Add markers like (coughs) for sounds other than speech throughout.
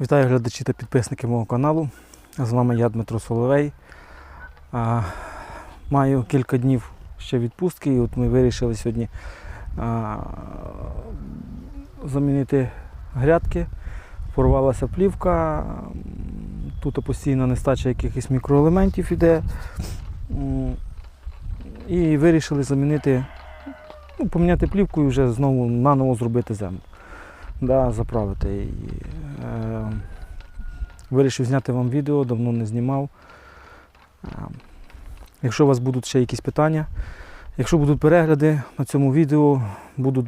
Вітаю глядачі та підписники мого каналу. З вами я Дмитро Соловей. Маю кілька днів ще відпустки, і от ми вирішили сьогодні замінити грядки. Порвалася плівка, тут постійна нестача якихось мікроелементів іде. І вирішили замінити, ну, поміняти плівку і вже знову наново зробити землю. Да, заправити її. Е, вирішив зняти вам відео, давно не знімав. Е, якщо у вас будуть ще якісь питання, якщо будуть перегляди на цьому відео, будуть,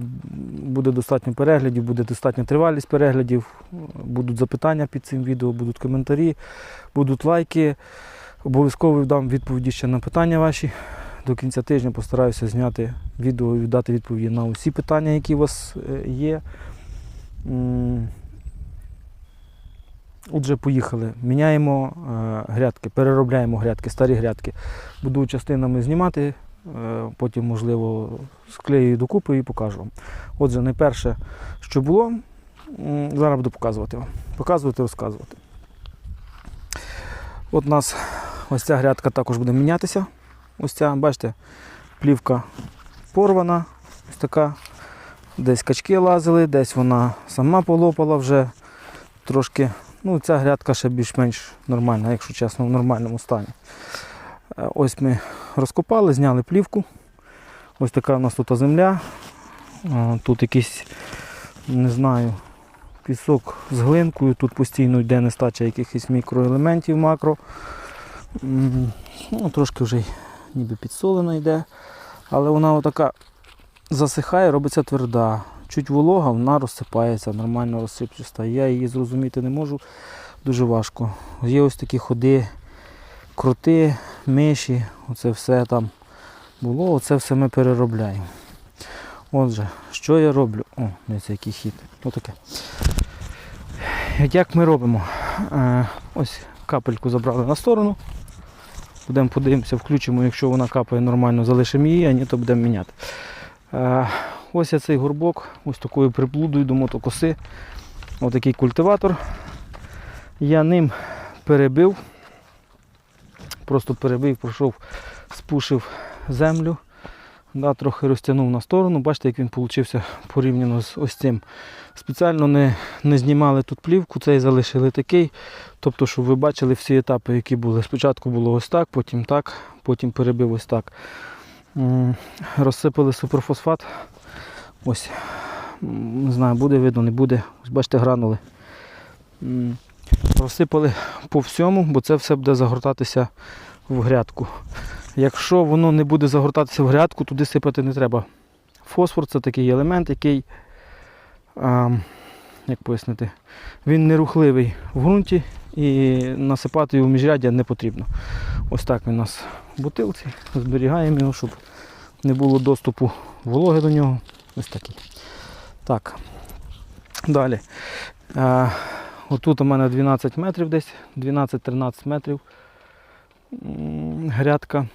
буде достатньо переглядів, буде достатня тривалість переглядів, будуть запитання під цим відео, будуть коментарі, будуть лайки. Обов'язково дам відповіді ще на питання ваші. До кінця тижня постараюся зняти відео і дати відповіді на усі питання, які у вас е, є. Отже, поїхали. Міняємо е, грядки, переробляємо грядки, старі грядки. Буду частинами знімати, е, потім, можливо, склею докупи і покажу вам. Отже, найперше, що було, зараз буду показувати вам. Показувати, розказувати. От у нас ось ця грядка також буде мінятися. Ось ця, бачите, плівка порвана, ось така. Десь качки лазили, десь вона сама полопала вже трошки. Ну, ця грядка ще більш-менш нормальна, якщо чесно, в нормальному стані. Е, Ось ми розкопали, зняли плівку. Ось така у нас тут земля. Е, Тут якийсь, не знаю, пісок з глинкою, тут постійно йде нестача якихось мікроелементів макро. Ну, трошки вже ніби підсолена йде. Але вона отака засихає, робиться тверда. Чуть волога, вона розсипається, нормально розсипчаста. Я її зрозуміти не можу, дуже важко. Є ось такі ходи, кроти, миші, оце все там було, оце все ми переробляємо. Отже, що я роблю? О, дивіться, який хід. Отаке. Як ми робимо? Е, ось капельку забрали на сторону. Будемо подивимося, включимо, якщо вона капає нормально, залишимо її, а ні, то будемо міняти. Е, Ось цей горбок, ось такою приблудою до мотокоси. Ось такий культиватор. Я ним перебив, просто перебив, пройшов, спушив землю, да, трохи розтягнув на сторону. Бачите, як він вийшов порівняно з ось цим. Спеціально не, не знімали тут плівку, цей залишили такий. Тобто, щоб ви бачили всі етапи, які були. Спочатку було ось так, потім так, потім перебив ось так. Розсипали суперфосфат. Ось, не знаю, буде видно, не буде. Ось бачите, гранули. Розсипали по всьому, бо це все буде загортатися в грядку. Якщо воно не буде загортатися в грядку, туди сипати не треба. Фосфор це такий елемент, який, а, як пояснити, він нерухливий в ґрунті і насипати його в міжряддя не потрібно. Ось так він у нас бутилці. Зберігаємо його, щоб не було доступу вологи до нього. Ось такий. Так. Далі. А, отут у мене 12 метрів десь, 12-13 метрів грядка.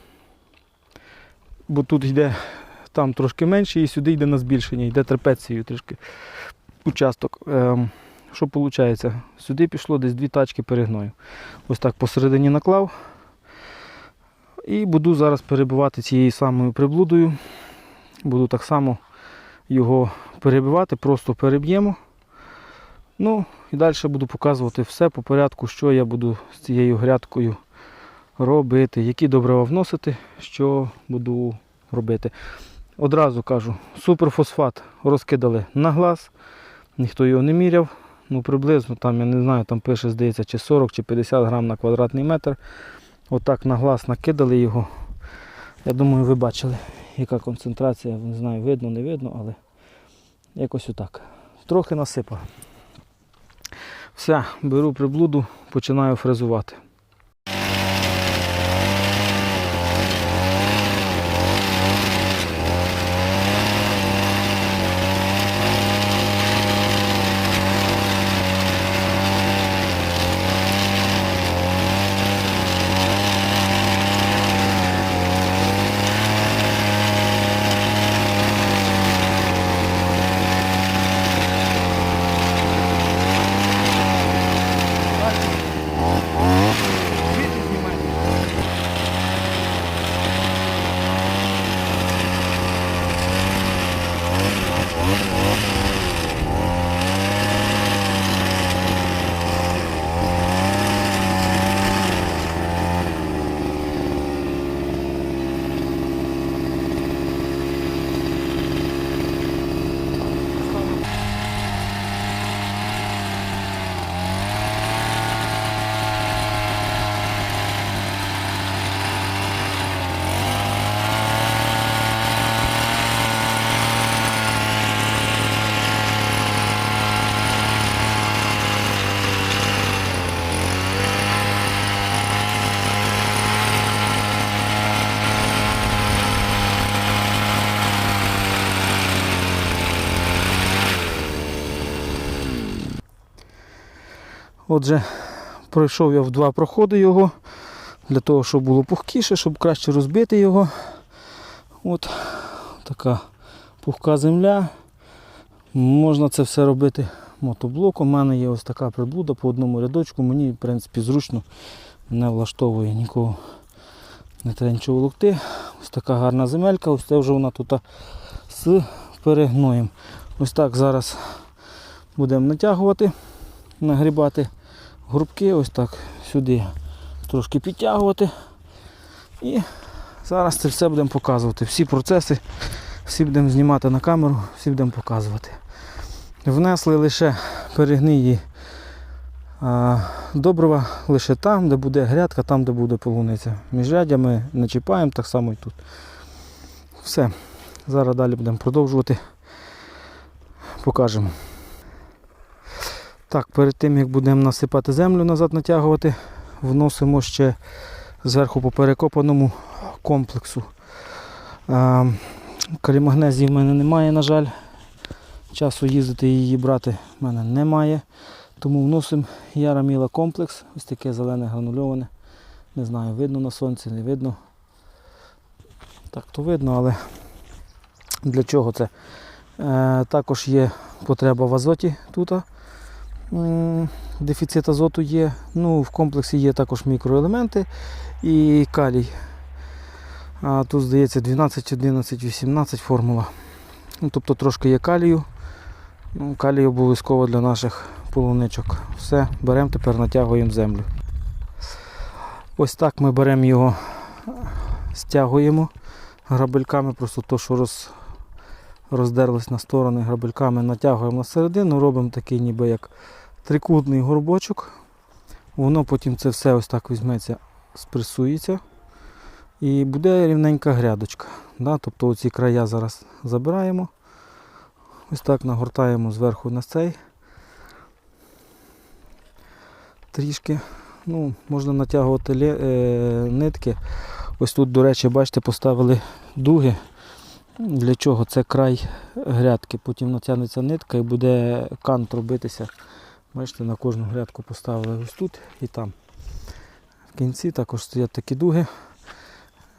Бо тут йде там трошки менше і сюди йде на збільшення, йде трапецією трішки участок. Ем, що виходить? Сюди пішло десь дві тачки перегною. Ось так посередині наклав. І буду зараз перебивати цією самою приблудою. Буду так само його перебивати, просто переб'ємо. Ну і далі буду показувати все по порядку, що я буду з цією грядкою робити, які добрива вносити, що буду робити. Одразу кажу, суперфосфат розкидали на глаз, ніхто його не міряв. Ну, приблизно там, я не знаю, там пише, здається, чи 40 чи 50 грам на квадратний метр. Отак на глаз накидали його. Я думаю, ви бачили, яка концентрація, не знаю, видно, не видно, але якось отак. Трохи насипав. Все, беру приблуду, починаю фрезувати. Отже, пройшов я в два проходи його, для того, щоб було пухкіше, щоб краще розбити його. От така пухка земля. Можна це все робити мотоблоком. У мене є ось така приблуда по одному рядочку. Мені, в принципі, зручно не влаштовує нікого. Не треба нічого волокти. Ось така гарна земелька, ось це вже вона тут з перегноєм. Ось так зараз будемо натягувати, нагрібати грубки, ось так сюди трошки підтягувати. І зараз це все будемо показувати. Всі процеси, всі будемо знімати на камеру, всі будемо показувати. Внесли лише перегниї а, добрива лише там, де буде грядка, там, де буде полуниця. Міжрядя ми не чіпаємо, так само і тут. Все. Зараз далі будемо продовжувати. Покажемо. Так, перед тим як будемо насипати землю назад натягувати, вносимо ще зверху по перекопаному комплексу. А, Калімагнезії в мене немає, на жаль. Часу їздити її брати в мене немає. Тому вносимо Яраміла комплекс, ось таке зелене гранульоване. Не знаю, видно на сонці, не видно. Так, то видно, але для чого це? Е, також є потреба в азоті тут. Дефіцит азоту є. Ну, в комплексі є також мікроелементи і калій. А тут, здається, 12, 11, 18 формула. Ну, тобто трошки є калію. Ну, калій обов'язково для наших полуничок. Все, беремо тепер натягуємо землю. Ось так ми беремо його, стягуємо грабельками, просто то, що роз, роздерлось на сторони грабельками, натягуємо на середину, робимо такий ніби як трикутний горбочок. Воно потім це все ось так візьметься, спресується. І буде рівненька грядочка. Да? Тобто оці края зараз забираємо. Ось так нагортаємо зверху на цей. Трішки. Ну, можна натягувати лє- е, нитки. Ось тут, до речі, бачите, поставили дуги. Для чого? Це край грядки. Потім натягнеться нитка і буде кант робитися. Бачите, на кожну грядку поставили ось тут і там. В кінці також стоять такі дуги.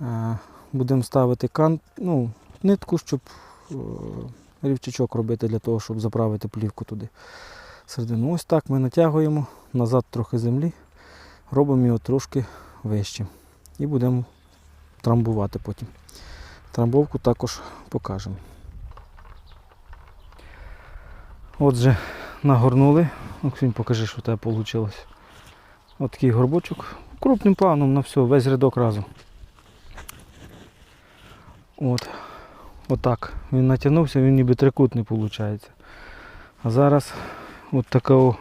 Е, Будемо ставити кант, ну, нитку, щоб е, рівчачок робити для того, щоб заправити плівку туди. Середину. Ось так ми натягуємо назад трохи землі, робимо його трошки вищим. І будемо трамбувати потім. Трамбовку також покажемо. Отже, нагорнули. Оксінь, покажи, що в тебе вийшло. Ось такий горбочок. Крупним планом на все, весь рядок разом. От. Отак. Він натягнувся, він ніби трикутний виходить. А зараз от така, о,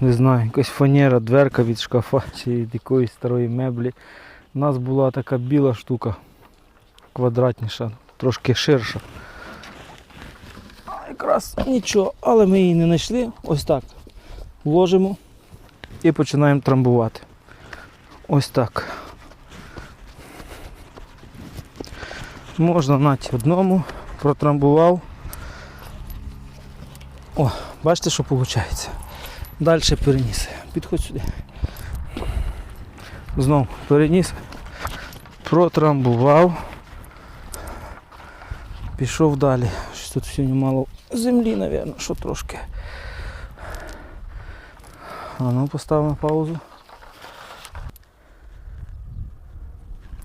не знаю, якась фанера, дверка від шкафа (laughs) чи від якоїсь старої меблі. У нас була така біла штука, квадратніша, трошки ширша. Якраз нічого, але ми її не знайшли. Ось так. Вложимо і починаємо трамбувати. Ось так. Можна навіть одному протрамбував. О, бачите, що виходить. Далі переніс. Підходь сюди. Знову переніс, протрамбував. Пішов далі. Щось тут сьогодні мало землі, мабуть, що трошки. А ну поставимо паузу.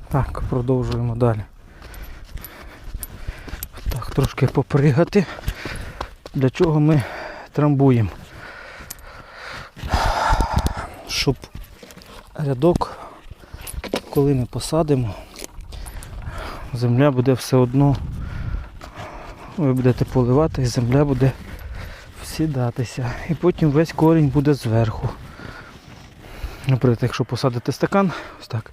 Так, продовжуємо далі. Так, трошки попригати. Для чого ми трамбуємо? Щоб рядок, коли ми посадимо, земля буде все одно, ви будете поливати земля буде всідатися. І потім весь корінь буде зверху. Наприклад, якщо посадити стакан, ось так,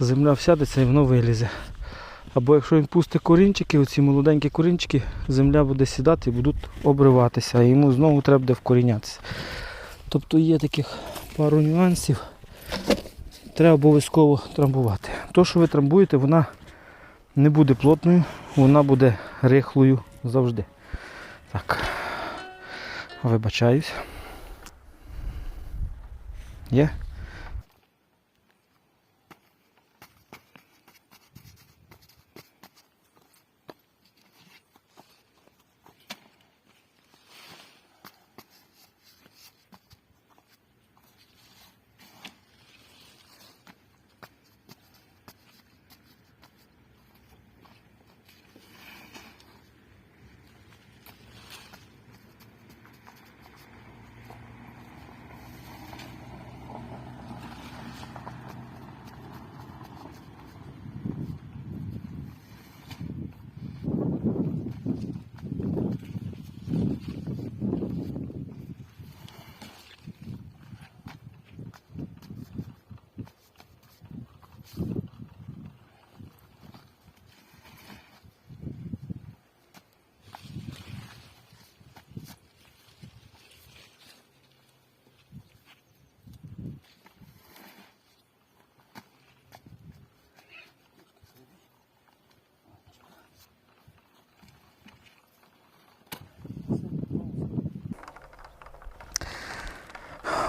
земля всядеться і воно вилізе. Або якщо він пустить корінчики, оці молоденькі корінчики, земля буде сідати і будуть обриватися, і йому знову треба буде вкорінятися. Тобто є таких пару нюансів. Треба обов'язково трамбувати. То, що ви трамбуєте, вона не буде плотною, вона буде рихлою завжди. Так, вибачаюсь. Є?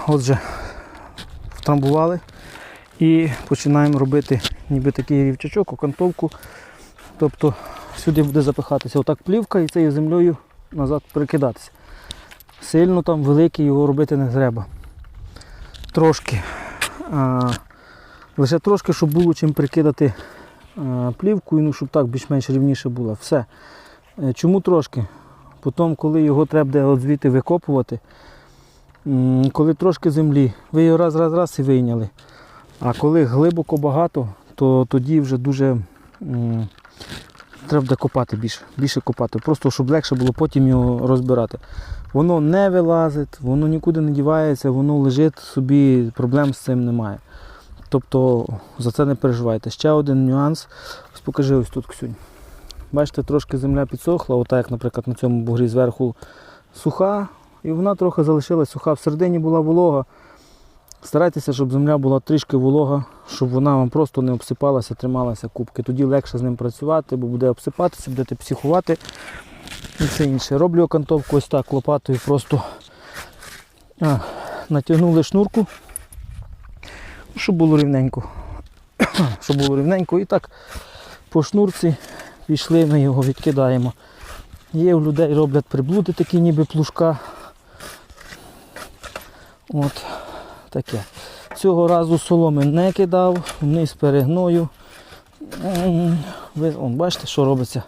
Отже, втрамбували і починаємо робити ніби такий рівчачок, окантовку. Тобто сюди буде запихатися отак плівка і цією землею назад перекидатися. Сильно там великий його робити не треба. Трошки. А, лише трошки, щоб було чим прикидати а, плівку, і ну, щоб так більш-менш рівніше було. Все. Е, Чому трошки? Потім, коли його треба от звідти викопувати, Коли трошки землі, ви його раз, раз, раз і вийняли. А коли глибоко багато, то тоді вже дуже треба копати більше, більше копати. Просто щоб легше було потім його розбирати. Воно не вилазить, воно нікуди не дівається, воно лежить собі, проблем з цим немає. Тобто за це не переживайте. Ще один нюанс. Ось покажи ось тут Ксюнь. Бачите, трошки земля підсохла, отак, як, наприклад, на цьому бугрі зверху суха, і вона трохи залишилась суха. Всередині була волога. Старайтеся, щоб земля була трішки волога, щоб вона вам просто не обсипалася, трималася кубки. Тоді легше з ним працювати, бо буде обсипатися, будете психувати і все інше. Роблю окантовку ось так лопатою, просто а, натягнули шнурку, щоб було рівненько. (coughs) щоб було рівненько. І так по шнурці пішли, ми його відкидаємо. Є у людей роблять приблуди такі ніби плужка. От таке. Цього разу соломи не кидав, вниз перегною. Ви он, бачите, що робиться?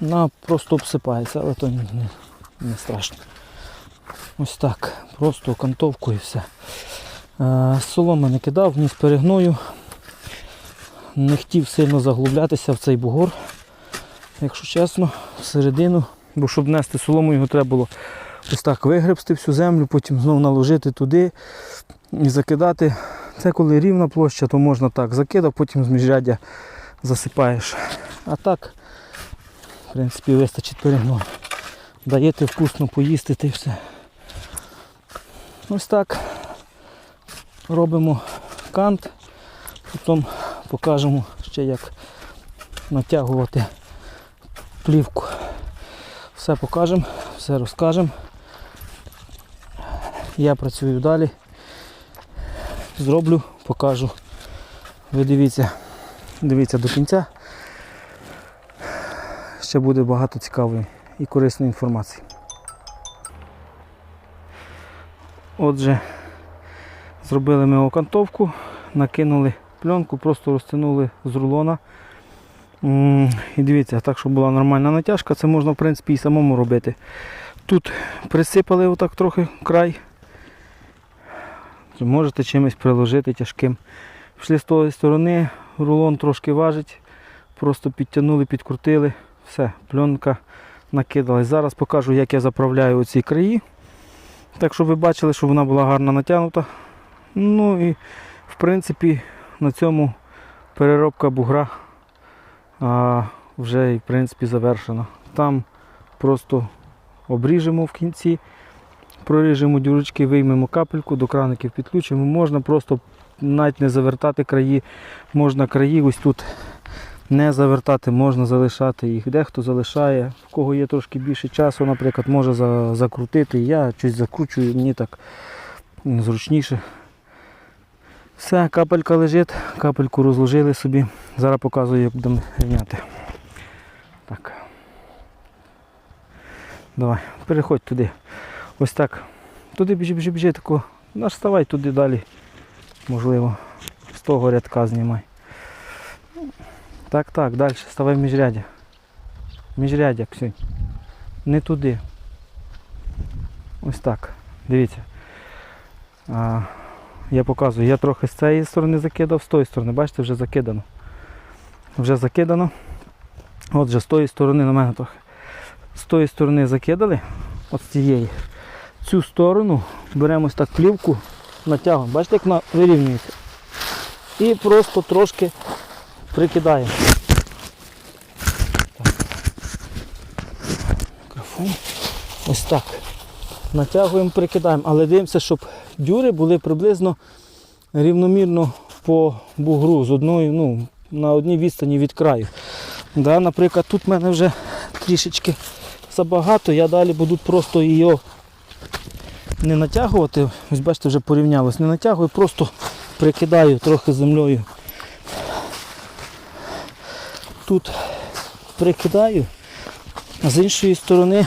Вона просто обсипається, але то не, не, не страшно. Ось так. Просто окантовку і все. Е, соломи не кидав, вниз перегною. Не хотів сильно заглублятися в цей бугор, якщо чесно, всередину, бо щоб нести солому, його треба було ось так вигребсти всю землю, потім знову наложити туди і закидати. Це коли рівна площа, то можна так закидав, потім з міжряддя засипаєш. А так, в принципі, вистачить перегною. Даєте вкусно поїсти та все. Ось так робимо кант, потім покажемо ще як натягувати плівку. Все покажемо, все розкажемо. Я працюю далі. Зроблю, покажу. Ви дивіться, дивіться до кінця. Ще буде багато цікавої і корисної інформації. Отже, зробили ми окантовку, накинули пленку, просто розтягнули з рулона. І дивіться, так, щоб була нормальна натяжка, це можна в принципі і самому робити. Тут присипали отак трохи край. Можете чимось приложити тяжким. Пішли з тої сторони, рулон трошки важить, просто підтягнули, підкрутили, все, пленка накидалась. Зараз покажу, як я заправляю оці краї. Так щоб ви бачили, що вона була гарно натягнута. Ну і в принципі на цьому переробка бугра а, вже в принципі завершена. Там просто обріжемо в кінці, проріжемо дюрочки, виймемо капельку, до краників підключимо. Можна просто навіть не завертати краї, можна краї ось тут не завертати, можна залишати їх. Дехто залишає, в кого є трошки більше часу, наприклад, може за- закрутити. Я щось закручую, мені так зручніше. Все, капелька лежить, капельку розложили собі. Зараз показую, як будемо рівняти. Так. Давай, переходь туди. Ось так. Туди біжи, біжи, біжи, тако. Наш ставай туди далі. Можливо. З того рядка знімай. Так, так, далі. Ставай в міжрядя. Міжрядя, Ксюнь. Не туди. Ось так. Дивіться. А, я показую, я трохи з цієї сторони закидав, з тої сторони, бачите, вже закидано. Вже закидано. Отже, з тої сторони на мене трохи. З тої сторони закидали, от з цієї. Цю сторону беремо ось так плівку, натягуємо. Бачите, як вона вирівнюється. І просто трошки прикидаємо. Ось так. Натягуємо, прикидаємо, але дивимося, щоб дюри були приблизно рівномірно по бугру з одною, ну, на одній відстані від краю. Да, наприклад, тут в мене вже трішечки забагато, я далі буду просто її не натягувати. Ось бачите, вже порівнялось, не натягую, просто прикидаю трохи землею. Тут прикидаю, а з іншої сторони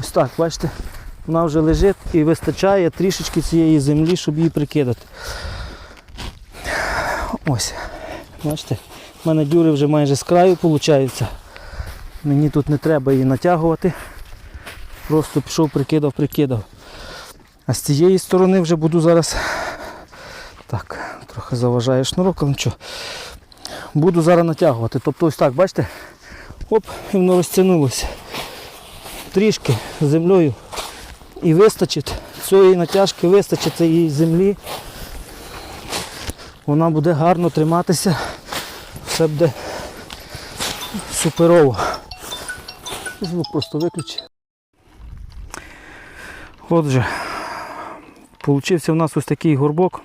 Ось так, бачите, вона вже лежить і вистачає трішечки цієї землі, щоб її прикидати. Ось. Бачите, в мене дюри вже майже з краю виходить. Мені тут не треба її натягувати. Просто пішов, прикидав, прикидав. А з цієї сторони вже буду зараз. Так, трохи заважає шнурок, але нічого. Буду зараз натягувати. Тобто ось так, бачите? Оп, і воно розтягнулося трішки землею і вистачить цієї натяжки, вистачить цієї землі. Вона буде гарно триматися, все буде суперово. Звук просто виключи. Отже, получився в нас ось такий горбок.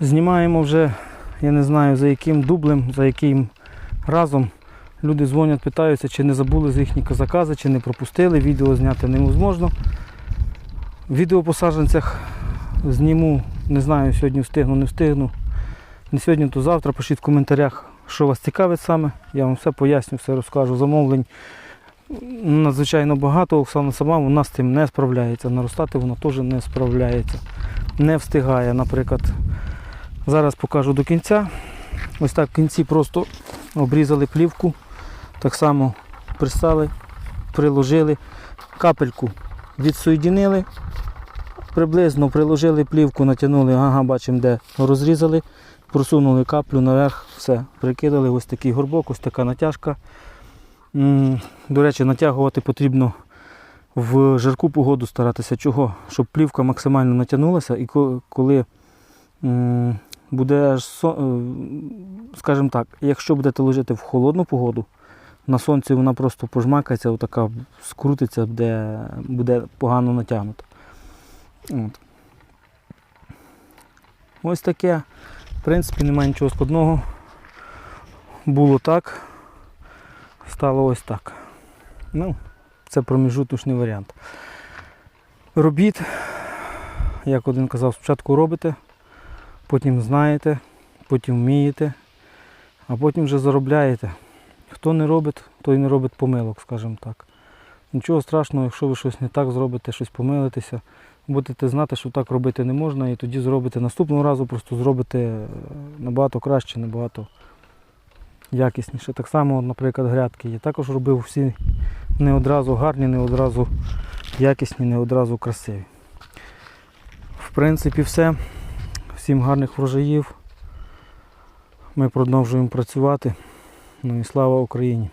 Знімаємо вже, я не знаю за яким дублем, за яким разом. Люди дзвонять, питаються, чи не забули з їхні закази, чи не пропустили. Відео зняти неможливо. Відео по саджанцях зніму, не знаю, сьогодні встигну, не встигну. Не сьогодні, то завтра. Пишіть в коментарях, що вас цікавить саме. Я вам все поясню, все розкажу. Замовлень надзвичайно багато. Оксана сама вона з цим не справляється. Наростати вона теж не справляється. Не встигає, наприклад. Зараз покажу до кінця. Ось так в кінці просто обрізали плівку. Так само пристали, приложили, капельку відсоєдинили, приблизно приложили плівку, натягнули, ага, бачимо, де розрізали, просунули каплю наверх, все, прикидали, ось такий горбок, ось така натяжка. До речі, натягувати потрібно в жарку погоду старатися. Чого? Щоб плівка максимально натягнулася і коли буде, е, скажімо так, якщо будете лежати в холодну погоду, на сонці вона просто пожмакається, отака скрутиться, де буде погано натягнута. От. Ось таке. В принципі, немає нічого складного. Було так, стало ось так. Ну, це проміжуточний варіант. Робіт, як один казав, спочатку робите, потім знаєте, потім вмієте, а потім вже заробляєте. Хто не робить, той не робить помилок, скажімо так. Нічого страшного, якщо ви щось не так зробите, щось помилитеся, будете знати, що так робити не можна, і тоді зробите наступного разу, просто зробите е, набагато краще, набагато якісніше. Так само, наприклад, грядки. Я також робив всі не одразу гарні, не одразу якісні, не одразу красиві. В принципі, все. Всім гарних врожаїв. Ми продовжуємо працювати. Ну і слава Україні!